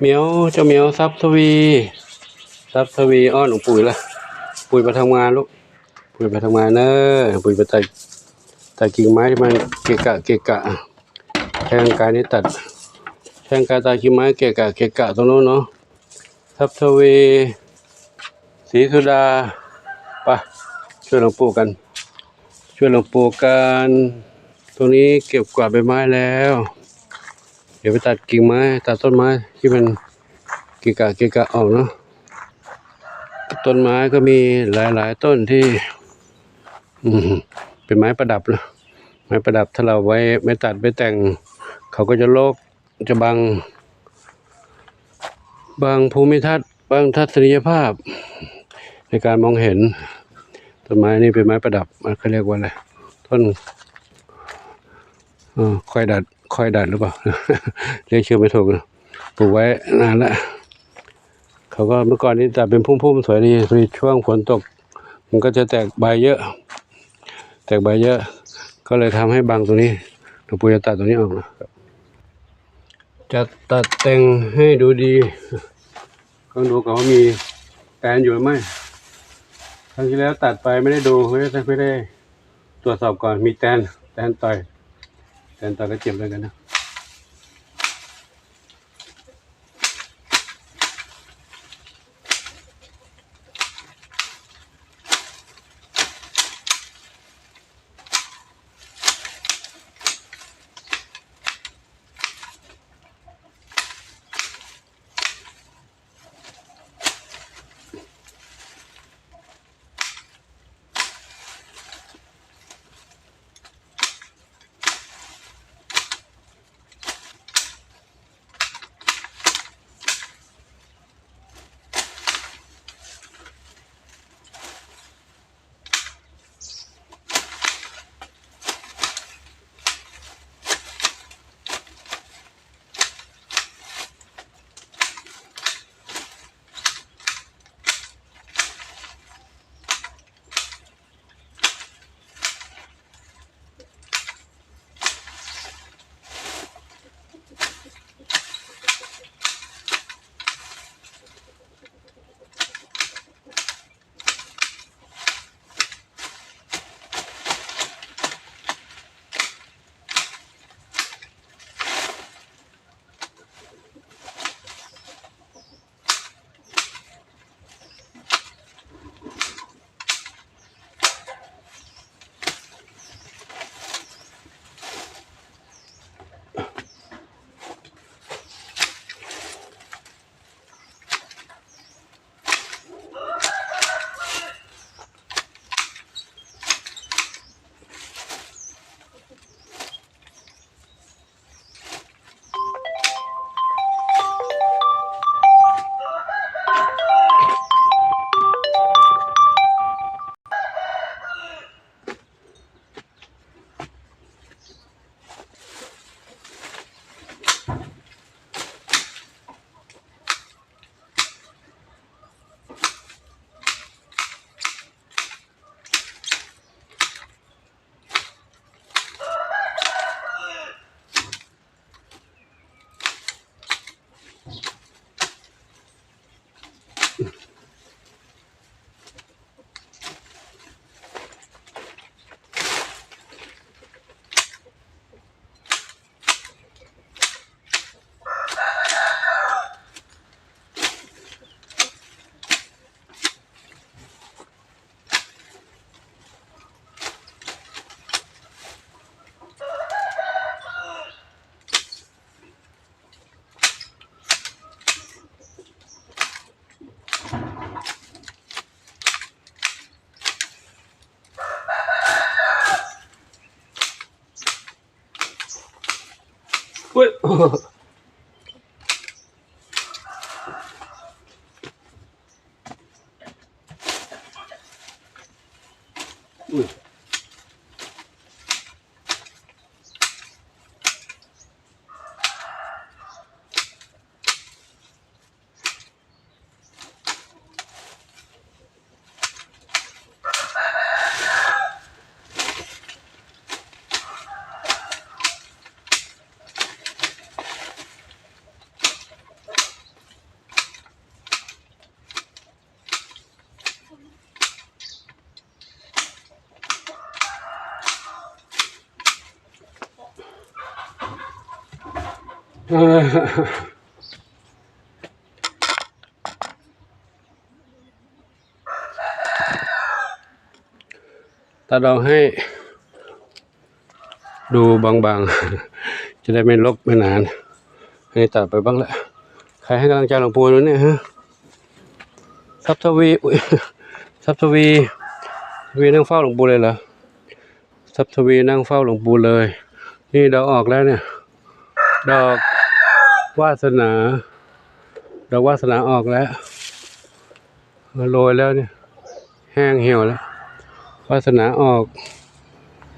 เหมียวเจ้าเหมียวซับทวีซับทวีอ้อนของปุ๋ยละปุ๋ยมาทำงานลูกปุ๋ยมาทำงานเนอะปุ๋ยไปตัดตัดกิ่งไม้ที่มันเกะกะเกะกะแทงกายนี้ตัดแทงกายตัดกิ่งไม้เกะกะเกะกะตรงโน้นเนาะซับทวีศรีสุดาไปช่วยหลวงปู่กัน ช่วยหลวงปู่กัน ตรงนี้เก็บกวาดใบไม้แล้ว เดี๋ยวไปตัดกิ่งไม้ตัดต้นไม้ที่มันกะกะกะกะออกเนาะต้นไม้ก็มีหลายๆ ต้นที่ อืเป็นไม้ประดับนะไม้ประดับถ้าเราไว้ไม่ตัดไม่แต่ง เขาก็จะโลกจะบัง บางภูมิทัศน์บางทัศนียภาพ ในการมองเห็นต้นไม้นี่เป็นไม้ประดับมันเขาเรียกว่าอะไรต้นเออคอยดัด คอยดัดหรือเปล่า เรียกชื่อไม่ถูกนะปลูกไว้นานละเขาก็เมื่อก่อนนี้แต่เป็นพุ่มๆสวยดีพอดีช่วงฝนตก มันก็จะแตกใบเยอะ แตกใบเยอะ ก็เลยทำให้บางตรงนี้หลวงปู่จะตัดตรงนี้ออกนะจะตัดแต่งให้ดูดีต้องดูก่อนว่ามีแตนอยู่หรือไม่ครั้งที่แล้วตัดไปไม่ได้ดูไม่ได้ไม่ได้ตรวจสอบก่อนมีแตนแตนต่อย แทนตอนก็เจ็บเลยกันนะ すごい。 ตัดเอาให้ ดูบางๆ จะได้ไม่ลกไม่นาน ให้ตัดไปบ้างละใครให้กำลังใจหลวงปู่ด้วยเนี่ยฮะซับทวีอุ๊ยซับทวีทวีนั่งเฝ้าหลวงปู่เลยเหรอซับทวีนั่งเฝ้าหลวงปู่เลย นี่ดอกออกแล้วเนี่ย ดอก วาสนาดอกวาสนาออกแล้วโรยแล้วเนี่ย แห้งเหี่ยวแล้ววาสนาออก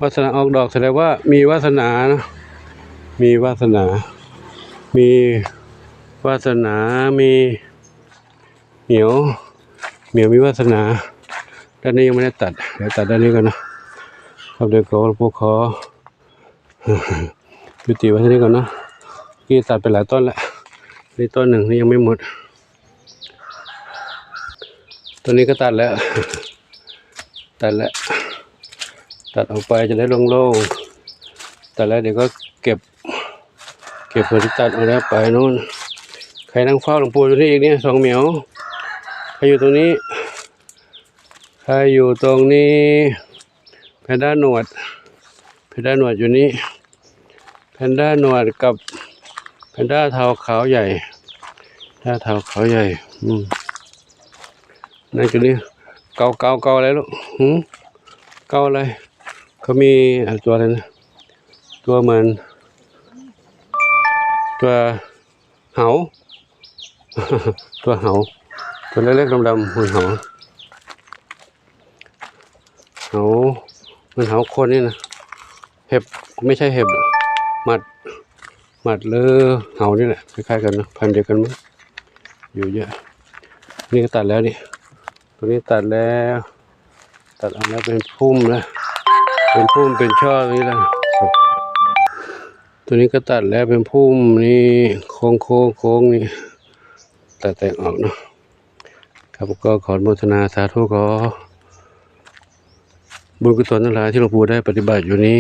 วาสนาออกดอกแสดงว่ามีวาสนานะมีวาสนา มีวาสนามีเหนียวเหนียวมีวาสนาด้านนี้ยังไม่ได้ตัดเดี๋ยวตัดด้านนี้ก่อนนะครับเดี๋ยวขอหลวงปู่ขอยุติไว้ที่นี้ก่อนนะ ที่ตัดไปหลายต้นแล้วนี่ต้นหนึ่งนี่ยังไม่หมดต้นนี้ก็ตัดแล้ว ตัดแล้ว ตัดออกไปจะได้โล่งๆตัดแล้วเดี๋ยวก็เก็บ เก็บผลที่ตัดเอาแล้วไปนู่นใครนั่งเฝ้าหลวงปู่อยู่ที่อีกเนี่ยสองเหมียวใครอยู่ตรงนี้ใครอยู่ตรงนี้แพนด้าหนวดแพนด้าหนวดอยู่นี่แพนด้าหนวดกับ แพนด้าเทาขาวใหญ่แพนด้าเทาขาวใหญ่อืมนั่นจุดนี้เกาเกาเกาอะไรลูกหืมเกาอะไรเขามีตัวอะไรนะตัวเหมือน ตัวเหาตัวเหาตัวเล็กๆดำๆเหมือนเหาเหาเหมือนเหาคนนี่นะเห็บไม่ใช่เห็บหรอกมัด มัดหรือเหานี่แหละคล้ายๆกันนะพันเดียวกันมั้งอยู่เยอะ นี่ก็ตัดแล้วนี่ตัวนี้ตัดแล้ว ตัดออกแล้วเป็นพุ่มแล้วเป็นพุ่มเป็นช่ออย่างนี้แล้วตัวนี้ก็ตัดแล้วเป็นพุ่มนี่โค้งโค้งโค้งนี่ตัดแต่งออกเนาะครับก็ขอโมทนาสาธุขอบุญกุศลทั้งหลายที่หลวงปู่ได้ปฏิบัติอยู่นี้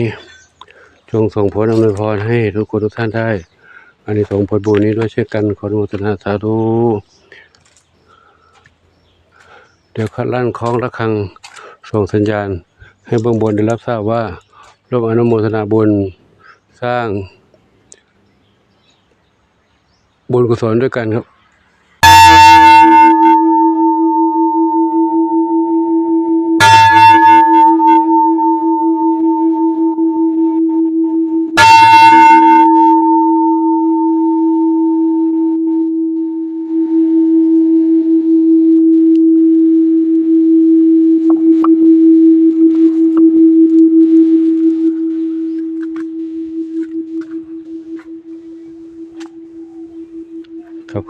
จงส่งผลอำนวยพรให้ทุกคนทุกท่านได้ อันนี้ส่งผลบุญนี้ด้วยเช่นกันขออนุโมทนาสาธุเดี๋ยวขัดลั่นคล้องระฆังส่งสัญญาณ ให้เบื้องบนได้รับทราบว่าร่วมอนุโมทนาบุญสร้างบุญกุศลด้วยกันครับ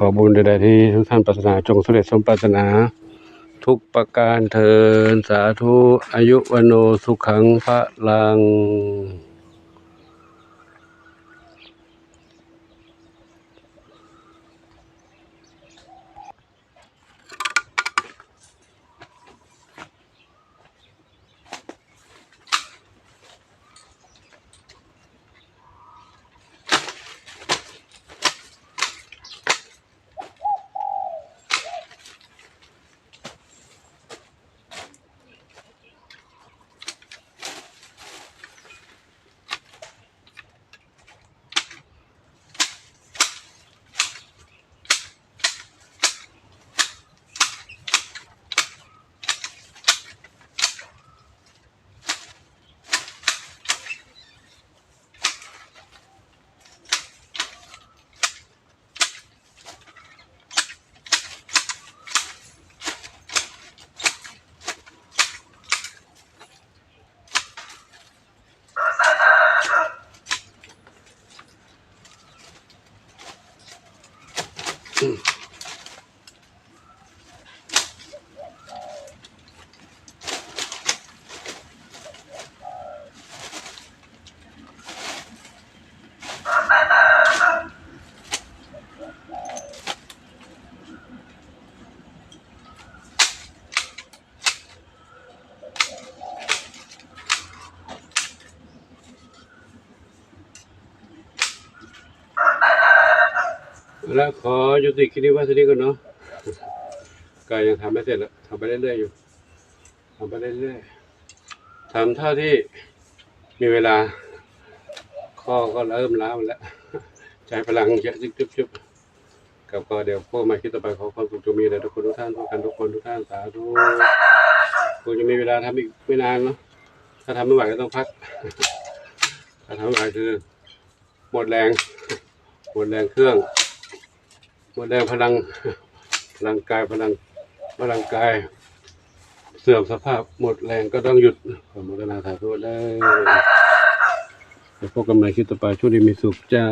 ขอบุญใดๆที่ทุกท่านปรารถนาจงสำเร็จสมปรารถนา ทุกประการเทินสาธุอายุวโนสุขังพระลัง ம் แล้วขอยุติคลิปนี้ไว้เท่านี้ก่อนเนาะกายยังทำไม่เสร็จแล้วทำไปเรื่อยๆอยู่ทำไปเรื่อยๆทำเท่าที่มีเวลาข้อก็เริ่มล้าหมดแล้วใช้พลังเยอะจุ๊บจุ๊บจุ๊บกับก็เดี๋ยวพวกมาคิดต่อไปขอความสุขจงมีแด่ทุกคนทุกท่านทุกกันทุกคนทุกท่านสาธุคงจะมีเวลาทำอีกไม่นานเนาะถ้าทำไม่ไหวก็ต้องพัก ถ้าทำไม่ไหวคือหมดแรงหมดแรงเครื่อง มดแรงพลังพลังกายพลังพลังกาย เสื่อมสภาพหมดแรงก็ต้องหยุดขอมรณาสาธุเลยเดี๋ยวพบกันใหม่คลิปต่อไปช่วยดีมีสุขเจ้า